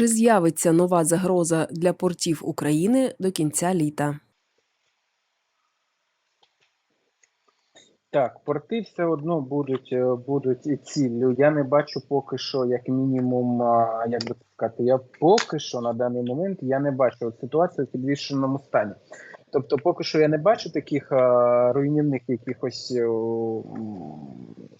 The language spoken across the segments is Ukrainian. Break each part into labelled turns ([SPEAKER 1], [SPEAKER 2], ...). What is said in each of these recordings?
[SPEAKER 1] Чи з'явиться нова загроза для портів України до кінця літа?
[SPEAKER 2] Так, порти все одно будуть, е, будуть ціллю. Я не бачу поки що, як мінімум, як би сказати, я поки що на даний момент я не бачу ситуацію в підвішеному стані. Тобто, поки що я не бачу таких руйнівних якихось м,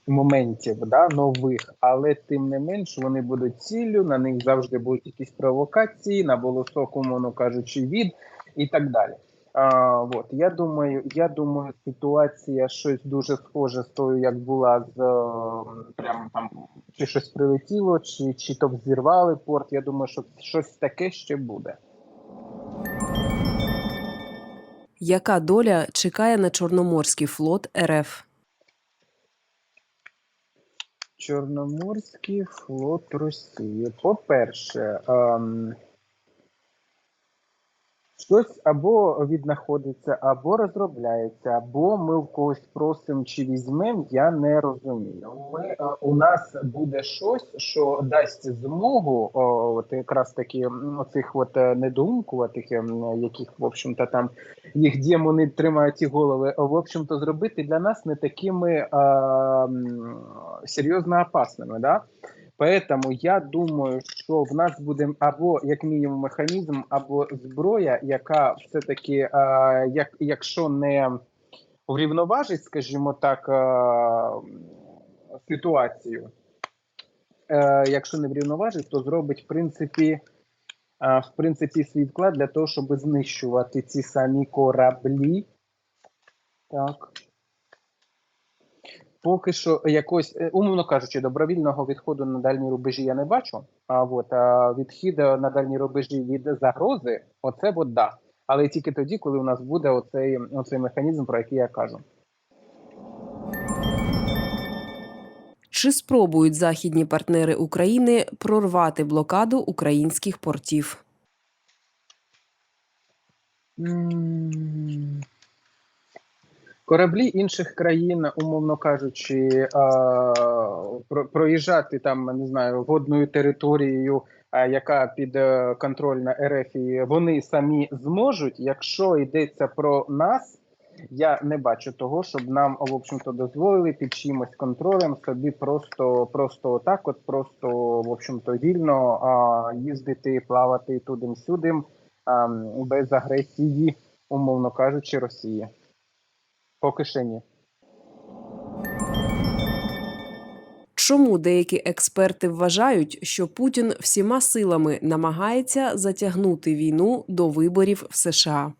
[SPEAKER 2] моментів, да, нових, але тим не менш вони будуть ціллю, на них завжди будуть якісь провокації, на волосок, умовно кажучи, від і так далі. А, от я думаю, я думаю, ситуація щось дуже схоже з тою, як була з е, прямо там чи щось прилетіло, чи, чи то взірвали порт. Я думаю, що щось таке ще буде.
[SPEAKER 1] Яка доля чекає на Чорноморський флот РФ?
[SPEAKER 2] Чорноморський флот Росії. По-перше, ем, щось або віднаходиться, або розробляється, або ми в когось просимо чи візьмемо, я не розумію. Ми, е, у нас буде щось, що дасть змогу, о, от якраз таки оцих от е, недоумкуватих, яких, в общем-то, там їх демони тримають ті голови, в общем-то, зробити для нас не такими м, серйозно опасними. Да? Поэтому я думаю, що в нас буде або як мінімум механізм, або зброя, яка все-таки, як, якщо не врівноважить, скажімо так, ситуацію, е, якщо не врівноважить, то зробить в принципі, в принципі свій вклад для того, щоб знищувати ці самі кораблі. Так. Поки що якось, е, умовно кажучи, добровільного відходу на дальні рубежі я не бачу. А от а відхід е, на дальні рубежі від загрози, оце от да. Але тільки тоді, коли у нас буде оцей, оцей механізм, про який я кажу.
[SPEAKER 1] Чи спробують західні партнери України прорвати блокаду українських портів?
[SPEAKER 2] М. Кораблі інших країн, умовно кажучи, проїжджати там, не знаю, водною територією, яка під е, контроль на РФ, і вони самі зможуть. Якщо йдеться про нас, я не бачу того, щоб нам, в общем-то, дозволили під чимось контролем собі просто, просто отак, от просто, в общем-то, вільно їздити, плавати туди-сюди без агресії, умовно кажучи, Росії. Поки ще ні.
[SPEAKER 1] Чому деякі експерти вважають, що Путін всіма силами намагається затягнути війну до виборів в США?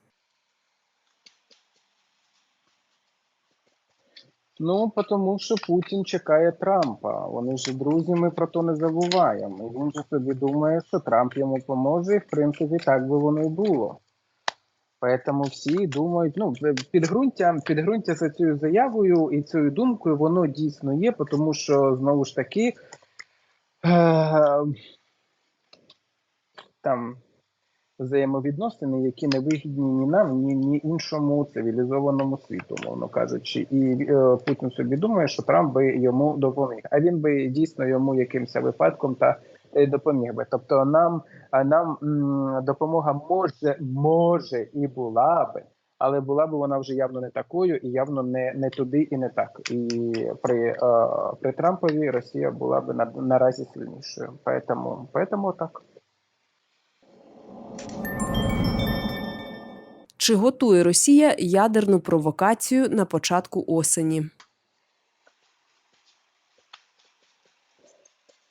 [SPEAKER 2] Ну, тому що Путін чекає Трампа. Вони ж друзі, ми про то не забуваємо. Він же собі думає, що Трамп йому поможе, і в принципі так би воно і було. Поэтому всі думають, ну, підґрунтя, підґрунтя за цією заявою і цією думкою, воно дійсно є, тому що знову ж таки е- там взаємовідносини, які не вигідні ні нам, ні, ні іншому цивілізованому світу, мовно кажучи. І е, Путін собі думає, що Трамп би йому допоміг. А він би дійсно йому якимось випадком та допоміг би. Тобто, нам, нам допомога може, може і була би. Але була б вона вже явно не такою, і явно не, не туди і не так. І при, е, при Трампові Росія була б на, наразі сильнішою. Поэтому, поэтому так.
[SPEAKER 1] Чи готує Росія ядерну провокацію на початку осені?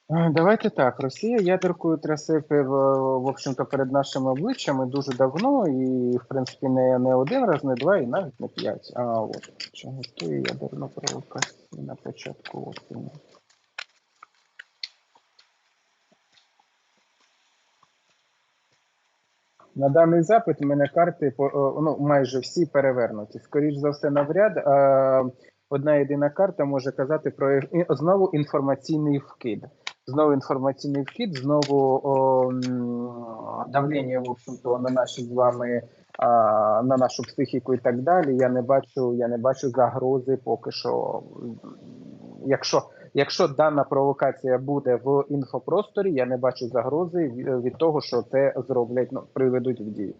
[SPEAKER 2] Давайте так. Росія ядеркою трясе в, общем-то перед нашими обличчями дуже давно, і в принципі не, не один раз, не два, і навіть не п'ять. А от чи готує ядерну провокацію на початку осені? На даний запит у мене карти ну, майже всі перевернуті. Скоріш за все, навряд. Одна єдина карта може казати про знову інформаційний вкид. Знову інформаційний вхід, знову о, давлення, в общем-то, на наші з вами на нашу психіку і так далі. Я не бачу, я не бачу загрози поки що. Якщо Якщо дана провокація буде в інфопросторі, я не бачу загрози від, того, що це зроблять, ну приведуть в дію.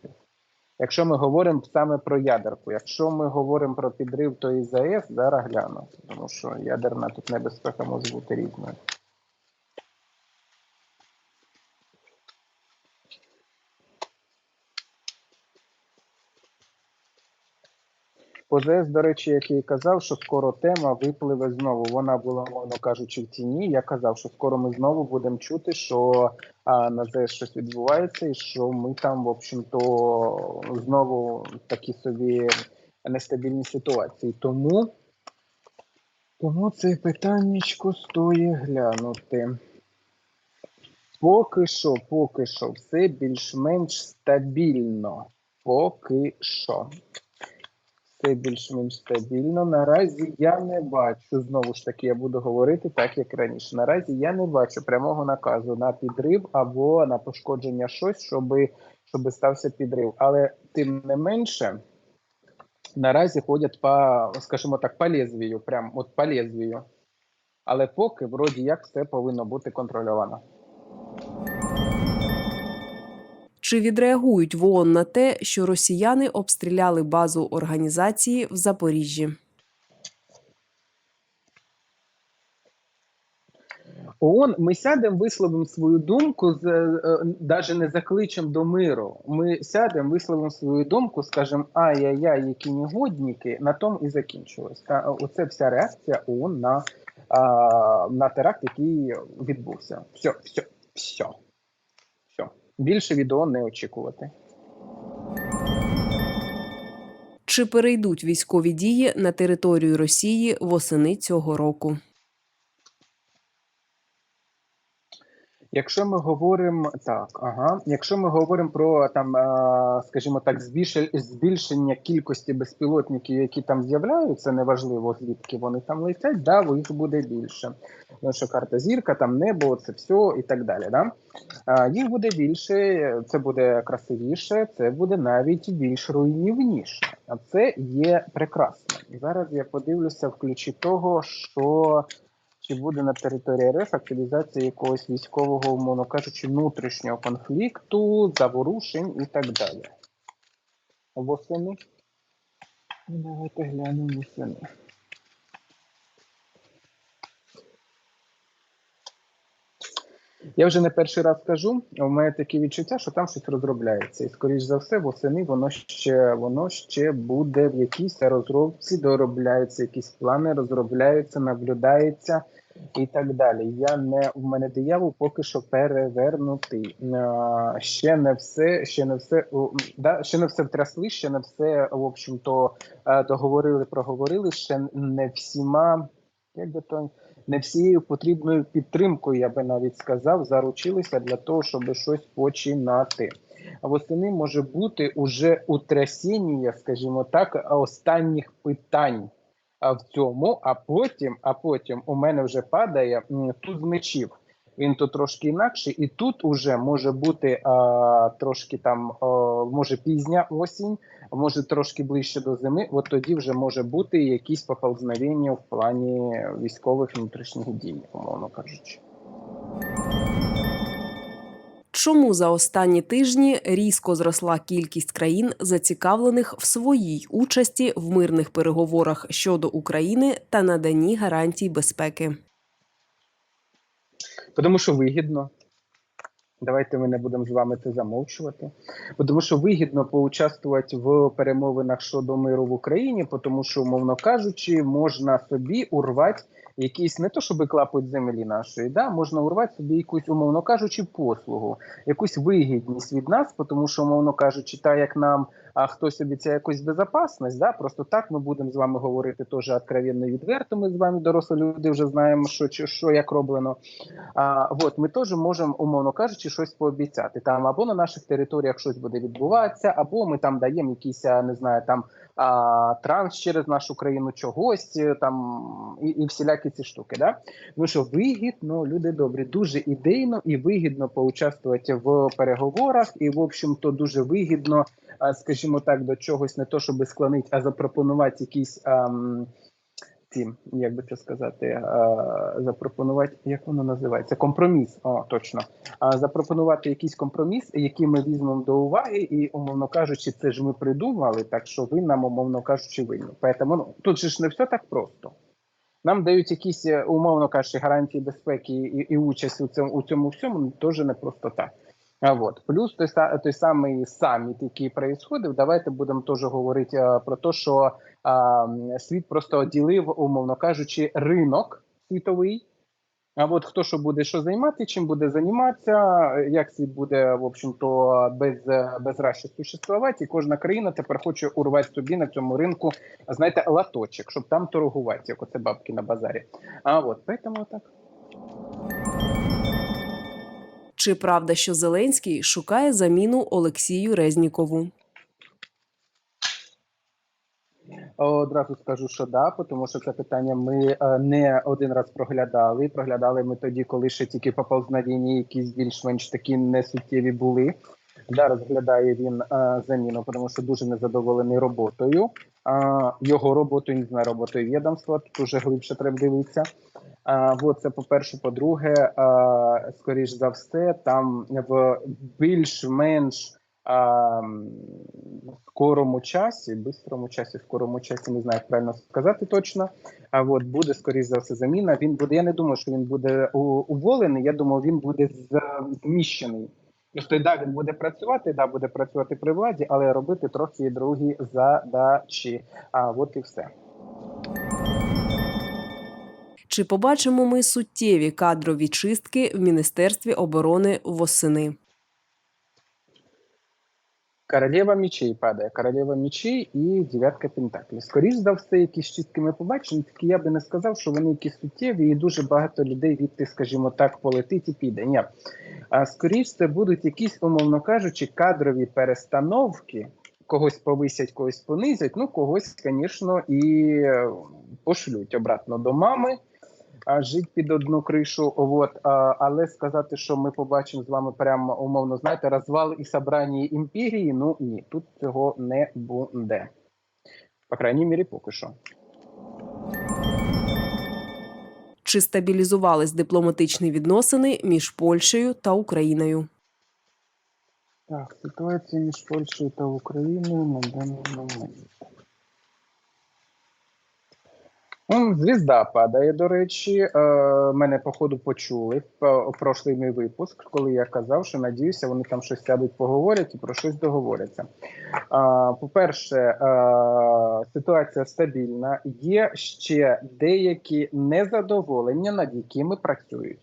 [SPEAKER 2] Якщо ми говоримо саме про ядерку, якщо ми говоримо про підрив тої ЗАЕС, зараз гляну, тому що ядерна тут небезпека може бути різною. По ЗС, до речі, як я і казав, що скоро тема випливе знову. Вона була, мовно кажучи, в тіні. Я казав, що скоро ми знову будемо чути, що а, на ЗС щось відбувається, і що ми там, в общем-то, знову такі собі нестабільні ситуації. Тому, тому це питаннячко стоїть глянути. Поки що, поки що, все більш-менш стабільно. Поки що все більш-менш стабільно. Наразі я не бачу, знову ж таки, я буду говорити так, як раніше. Наразі я не бачу прямого наказу на підрив або на пошкодження щось, щоб, щоб стався підрив. Але тим не менше, наразі ходять по, скажімо так, по лезвію, прям от по лезвію. Але поки вроді як все повинно бути контрольовано.
[SPEAKER 1] Чи відреагують в ООН на те, що росіяни обстріляли базу організації в Запоріжжі?
[SPEAKER 2] ООН, ми сядемо, висловимо свою думку, з навіть не закличем до миру. Ми сядемо, висловимо свою думку, скажемо ай-яй-яй, які негодники, на тому і закінчилось. Та оце вся реакція ООН на, на теракт, який відбувся. Все, все, все. Більше від ООН не очікувати.
[SPEAKER 1] Чи перейдуть військові дії на територію Росії восени цього року?
[SPEAKER 2] Якщо ми говоримо так, ага, якщо ми говоримо про там, скажімо так, збільшення, кількості безпілотників, які там з'являються, неважливо звідки вони там летять, да, їх буде більше. Тому що карта зірка, там небо, це все і так далі. Да? А, їх буде більше, це буде красивіше, це буде навіть більш руйнівніше. А це є прекрасно. Зараз я подивлюся в ключі того, що чи буде на території РФ активізація якогось військового, умовно кажучи, внутрішнього конфлікту, заворушень і так далі. Восени. Давайте глянемо восени. Я вже не перший раз кажу, у мене таке відчуття, що там щось розробляється. І, скоріш за все, восени воно ще воно ще буде в якійсь розробці, доробляються якісь плани, розробляються, наблюдаються і так далі. Я не в мене диявол поки що перевернутий. Ще не все, ще не все да, ще не все втрясли, ще не все, в общем-то, е, договорили, проговорили. Ще не всіма, як би то не всією потрібною підтримкою, я би навіть сказав, заручилися для того, щоб щось починати. А восени може бути уже утрясіння, скажімо так, останніх питань в цьому, а потім, а потім у мене вже падає м, туз мечів. Він тут трошки інакший, і тут уже може бути а, трошки там, а, може пізня осінь, може трошки ближче до зими. От тоді вже може бути якісь поползновення в плані військових внутрішніх дій, умовно кажучи.
[SPEAKER 1] Чому за останні тижні різко зросла кількість країн, зацікавлених в своїй участі в мирних переговорах щодо України та наданні гарантій безпеки?
[SPEAKER 2] Тому що вигідно. Давайте ми не будемо з вами це замовчувати. Тому що вигідно поучаствувати в перемовинах щодо миру в Україні, тому що, умовно кажучи, можна собі урвати якісь не то, щоб клапоть землі нашої, да, можна урвати собі якусь, умовно кажучи, послугу, якусь вигідність від нас, тому що, умовно кажучи, так як нам а хтось обіцяє якусь безпечність, да, просто так ми будемо з вами говорити теж откровенно і відверто. Ми з вами дорослі люди вже знаємо, що що як роблено. А от ми теж можемо, умовно кажучи, щось пообіцяти там або на наших територіях щось буде відбуватися, або ми там даємо якісь, не знаю, там а, транс через нашу країну чогось там і, і всілякі ці штуки. Да? Ну що вигідно, люди добрі, дуже ідейно і вигідно поучаствувати в переговорах, і в общем-то дуже вигідно, скажімо так, до чогось не то, щоб склонити, а запропонувати якісь. Ам, ці, як би це сказати, е, запропонувати, як воно називається? Компроміс. О, точно. Запропонувати якийсь компроміс, який ми візьмемо до уваги, і, умовно кажучи, це ж ми придумали, так що ви нам, умовно кажучи, винні. Поэтому ну, тут же ж не все так просто. Нам дають якісь, е, умовно кажучи, гарантії безпеки і, і участь у цьому у цьому всьому ну, теж не просто так. А от плюс той той самий саміт, який происходив, давайте будемо теж говорити про те, що а, світ просто оділив, умовно кажучи, ринок світовий. А от хто що буде що займати, чим буде займатися, як світ буде, в общем-то, без, без раші существувати, і кожна країна тепер хоче урвати собі на цьому ринку, знаєте, латочок, щоб там торгувати, як оце бабки на базарі. А от, поэтому так.
[SPEAKER 1] Чи правда, що Зеленський шукає заміну Олексію Резнікову?
[SPEAKER 2] Одразу скажу, що да, тому що це питання ми е, не один раз проглядали. Проглядали ми тоді, коли ще тільки поповзнення якісь більш-менш такі несуттєві були. Да, розглядає він е, заміну, тому що дуже незадоволений роботою. Його роботою, не знаю, роботою відомства, тут уже глибше треба дивитися. А, от це по-перше, по-друге, скоріш за все, там в більш-менш скорому часі, бистрому часі, скорому часі, не знаю, як правильно сказати точно. А от буде скоріш за все заміна. Він буде. Я не думаю, що він буде уволений. Я думаю, він буде зміщений. Тобто, да, він буде працювати, да, буде працювати при владі, але робити трохи другі задачі. А от і все.
[SPEAKER 1] Чи побачимо ми суттєві кадрові чистки в Міністерстві оборони восени?
[SPEAKER 2] Королева мечей падає, королева мечей і дев'ятка пентаклів. Скоріш за все, якісь чистки ми побачимо, тільки я би не сказав, що вони якісь суттєві, і дуже багато людей відти, скажімо так, полетить і піде. Ні. А скоріш це будуть якісь, умовно кажучи, кадрові перестановки. Когось повисять, когось понизять, ну когось, звісно, і е, пошлють обратно до мами, а жити під одну кришу. От, а, але сказати, що ми побачимо з вами прямо умовно, знаєте, розвал і собрання імперії. Ну ні, тут цього не буде. По крайній мірі, поки що.
[SPEAKER 1] Чи стабілізувались дипломатичні відносини між Польщею та Україною?
[SPEAKER 2] Так, ситуація між Польщею та Україною на даний момент. Звізда падає, до речі. Е, мене, походу, почули в прошлий мій випуск, коли я казав, що надіюся, вони там щось сядуть, поговорять і про щось договоряться. По-перше, е, ситуація стабільна. Є ще деякі незадоволення, над якими працюють.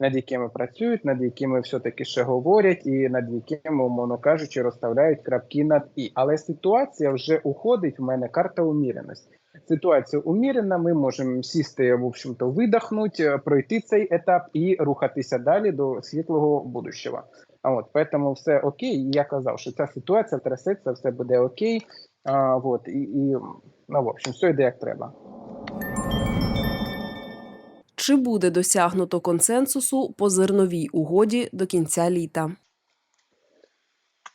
[SPEAKER 2] Над якими працюють, над якими все-таки ще говорять, і над якими, умовно кажучи, розставляють крапки над і. Але ситуація вже уходить. В мене карта уміреності. Ситуація умірена. Ми можемо сісти, в общем-то, видихнути, пройти цей етап і рухатися далі до світлого будущого. А от поэтому все окей. Я казав, що ця ситуація трясеться, все буде окей. А, вот, і, і ну, в общем, все йде як треба.
[SPEAKER 1] Чи буде досягнуто консенсусу по зерновій угоді до кінця літа?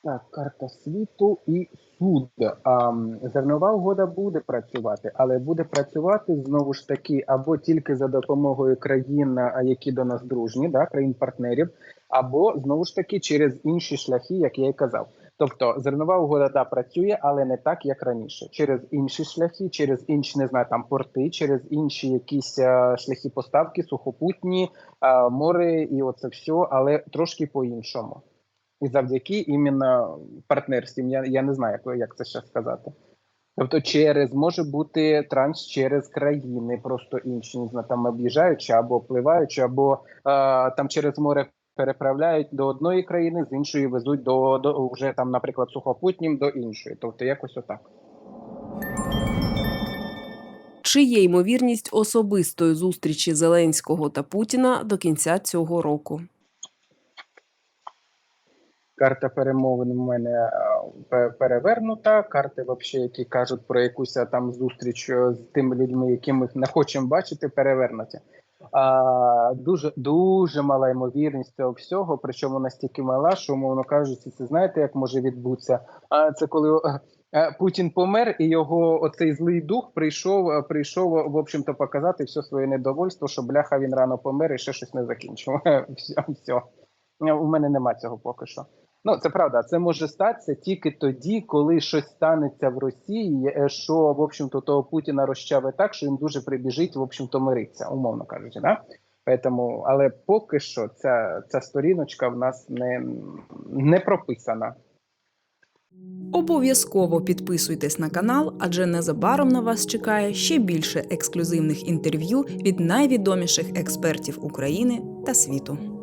[SPEAKER 2] Так, карта світу і суд. А, зернова угода буде працювати, але буде працювати знову ж таки або тільки за допомогою країн, які до нас дружні, да, країн-партнерів, або знову ж таки через інші шляхи, як я і казав. Тобто зернова угода да, працює, але не так, як раніше. Через інші шляхи, через інші не знаю, там порти, через інші якісь е, шляхи поставки, сухопутні, е, море і оце все, але трошки по-іншому. І завдяки іменно партнерствам, я, я не знаю, як, як це ще сказати. Тобто, через може бути транс через країни, просто інші не знаю, там об'їжджаючи або пливаючи, або е, там через море переправляють до одної країни, з іншої везуть до, до вже там, наприклад, сухопутнім до іншої. Тобто, якось отак.
[SPEAKER 1] Чи є ймовірність особистої зустрічі Зеленського та Путіна до кінця цього року?
[SPEAKER 2] Карта перемовин у мене е, перевернута. Карти, вообще, які кажуть про якусь е, там зустріч е, з тими людьми, які ми не хочемо бачити, перевернуті. А, дуже дуже мала ймовірність цього всього, причому настільки мала, що умовно кажучи, це знаєте, як може відбутися. А це коли Путін помер, і його оцей злий дух прийшов, прийшов, в общем-то, показати все своє недовольство, що бляха він рано помер і ще щось не закінчив. все. У мене нема цього поки що. Ну, це правда, це може статися тільки тоді, коли щось станеться в Росії, е, що, в общем-то, того Путіна розчавить так, що він дуже прибіжить, в общем-то, мириться, умовно кажучи. Да? Поэтому, але поки що ця, ця сторіночка в нас не, не прописана.
[SPEAKER 1] Обов'язково підписуйтесь на канал, адже незабаром на вас чекає ще більше ексклюзивних інтерв'ю від найвідоміших експертів України та світу.